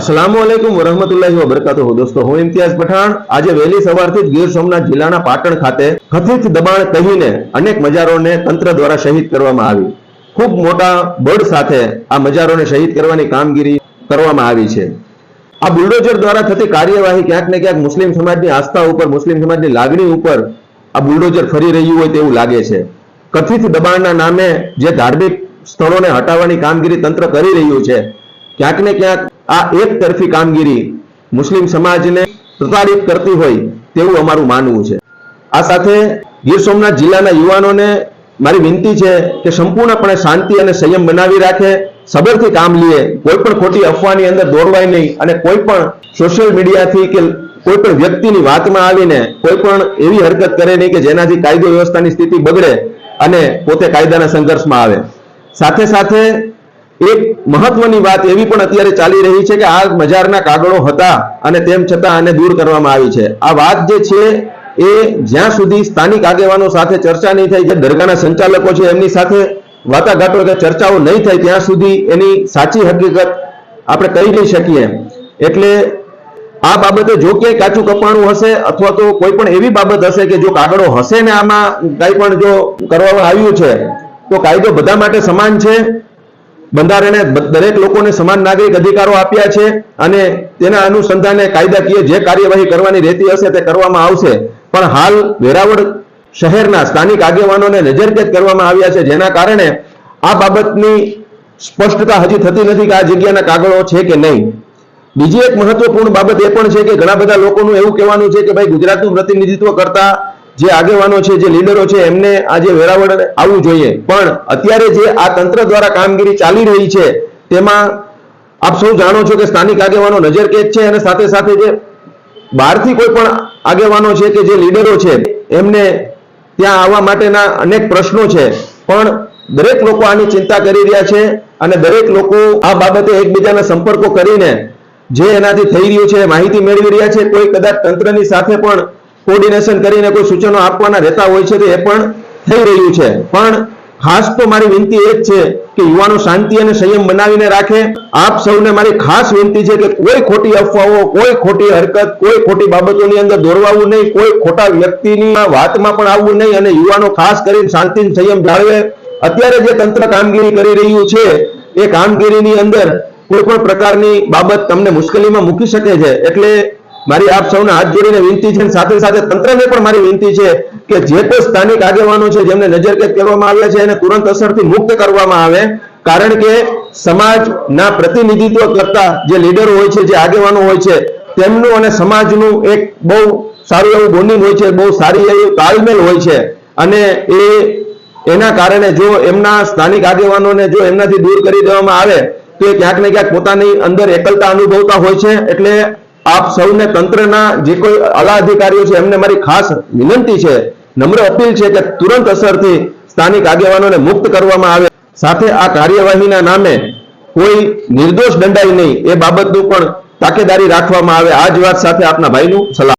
અસલામુ અલૈકુમ વરહમતુલ્લાહી વબરકાતુહુ. દોસ્તો, હું ઇમ્તિયાઝ પઠાણ. આજે વહેલી સવારથી ગીર સોમનાથ જિલ્લાના પાટણ ખાતે કથિત દબાણ કહીને અનેક મજારોને તંત્ર દ્વારા શહીદ કરવામાં આવી. ખૂબ મોટા બળ સાથે આ મજારોને શહીદ કરવાની કામગીરી કરવામાં આવી છે. આ બુલડોઝર દ્વારા થતી કાર્યવાહી ક્યાંક ને ક્યાંક મુસ્લિમ સમાજની આસ્થા ઉપર, મુસ્લિમ સમાજની લાગણી ઉપર આ બુલડોઝર ફરી રહ્યું હોય તેવું લાગે છે. કથિત દબાણના નામે જે ધાર્મિક સ્થળોને હટાવવાની કામગીરી તંત્ર કરી રહ્યું છે, ક્યાંક ને ક્યાંક આ એક તરફી કામગીરી મુસ્લિમ સમાજને પ્રતાડિત કરતી હોય તેવું અમારું માનવું છે. આ સાથે ગીર સોમનાથ જિલ્લાના યુવાનોને મારી વિનંતી છે કે સંપૂર્ણપણે શાંતિ અને સંયમ બનાવી રાખે, સબરથી કામ લે કોઈ પણ ખોટી અફવાની અંદર દોડવાય નહીં અને કોઈ પણ સોશિયલ મીડિયાથી કે કોઈ પણ વ્યક્તિની વાતમાં આવીને કોઈ પણ એવી હરકત કરે નહીં કે જેનાથી કાયદો વ્યવસ્થાની સ્થિતિ બગડે અને પોતે કાયદાના સંઘર્ષમાં આવે. સાથે સાથે એક મહત્વની વાત એવી પણ અત્યારે ચાલી રહી છે કે આ મજારના કાગળો હતા અને તેમ છતાં આને દૂર કરવામાં આવી છે. આ વાત જે છે એ જ્યાં સુધી સ્થાનિક આગેવાનો સાથે ચર્ચા નહીં થાય જે દરગાહના સંચાલકો છે એમની સાથે વાટાઘાટો કે ચર્ચાઓ નહીં થાય ત્યાં સુધી એની સાચી હકીકત આપણે કહી નહીં શકીએ. એટલે આ બાબતે જો કે કાચું કપાણું હશે અથવા તો કોઈ પણ એવી બાબત હશે કે જો કાગળો હશે ને આમાં કંઈ પણ જો કરવામાં આવ્યું છે, તો કાયદો બધા માટે સમાન છે. બંધારણે દરેક લોકોને સમાન નાગરિક અધિકારો આપ્યા છે અને તેના અનુસંધાને કાયદાકીય જે કાર્યવાહી કરવાની રહેતી હશે તે કરવામાં આવશે. પણ હાલ વેરાવળ શહેરના સ્થાનિક આગેવાનોને નજરકેદ કરવામાં આવ્યા છે, જેના કારણે આ બાબતની સ્પષ્ટતા હજી થતી નથી કે આ જગ્યાના કાગળો છે કે નહીં. બીજી એક મહત્વપૂર્ણ બાબત એ પણ છે કે ઘણા બધા લોકોનું એવું કહેવાનું છે કે ભાઈ ગુજરાતનું પ્રતિનિધિત્વ કરતા જે આગેવાનો છે, જે લીડરો છે, એમને આજે વેરાવળ આવવું જોઈએ. પણ અત્યારે જે આ તંત્ર દ્વારા કામગીરી ચાલી રહી છે, તેમાં આપ સૌ જાણો છો કે સ્થાનિક આગેવાનો નજર કેદ છે અને સાથે સાથે જે બહારથી કોઈ પણ આગેવાનો છે કે જે લીડરો છે, એમને ત્યાં આવવા માટેના અનેક પ્રશ્નો છે. પણ દરેક લોકો આની ચિંતા કરી રહ્યા છે અને દરેક લોકો આ બાબતે એકબીજાના સંપર્કો કરીને જે એનાથી થઈ રહ્યું છે, માહિતી મેળવી રહ્યા છે, કોઈ કદાચ તંત્રની સાથે પણ કોર્ડિનેશન કરીને કોઈ સૂચનો આપવાના રહેતા હોય છે તો એ પણ થઈ રહ્યું છે. પણ ખાસ તો મારી વિનંતી એ જ છે કે યુવાનો શાંતિ અને સંયમ બનાવીને રાખે. આપ સૌને મારી ખાસ વિનંતી છે કે કોઈ ખોટી અફવાઓ, કોઈ ખોટી હરકત, કોઈ ખોટી બાબતોની અંદર દોરવાવું નહીં, કોઈ ખોટા વ્યક્તિની વાતમાં પણ આવવું નહીં અને યુવાનો ખાસ કરીને શાંતિ સંયમ જાળવે. અત્યારે જે તંત્ર કામગીરી કરી રહ્યું છે, એ કામગીરીની અંદર કોઈ પણ પ્રકારની બાબત તમને મુશ્કેલીમાં મૂકી શકે છે. એટલે મારી આપ સૌને હાથ જોડીને વિનંતી છે સાથે સાથે તંત્રને પણ મારી વિનંતી છે કે જે કોઈ સ્થાનિક આગેવાનો છે જેમને નજરકેદ કરવામાં આવ્યા છે એને તુરંત અસરથી મુક્ત કરવામાં આવે. કારણ કે સમાજના પ્રતિનિધિત્વ કરતા જે લીડરો હોય છે, જે આગેવાનો હોય છે, તેમનું અને સમાજનું એક બહુ સારું એવું બોન્ડિંગ હોય છે, બહુ સારી એવી તાલમેલ હોય છે. અને એ એના કારણે જો એમના સ્થાનિક આગેવાનોને જો એમનાથી દૂર કરી દેવામાં આવે, તો એ ક્યાંક ને ક્યાંક પોતાની અંદર એકલતા અનુભવતા હોય છે. એટલે આપ સૌને તંત્રના જે કોઈ આલા અધિકારીઓ છે, એમને મારી ખાસ વિનંતી છે, નમ્ર અપીલ છે કે તુરંત અસરથી સ્થાનિક આગેવાનોને મુક્ત કરવામાં આવે. સાથે આ કાર્યવાહીના નામે કોઈ નિર્દોષ દંડાય નહીં, એ બાબતનું પણ તાકેદારી રાખવામાં આવે. આ જ વાત સાથે આપના ભાઈનું સલાહ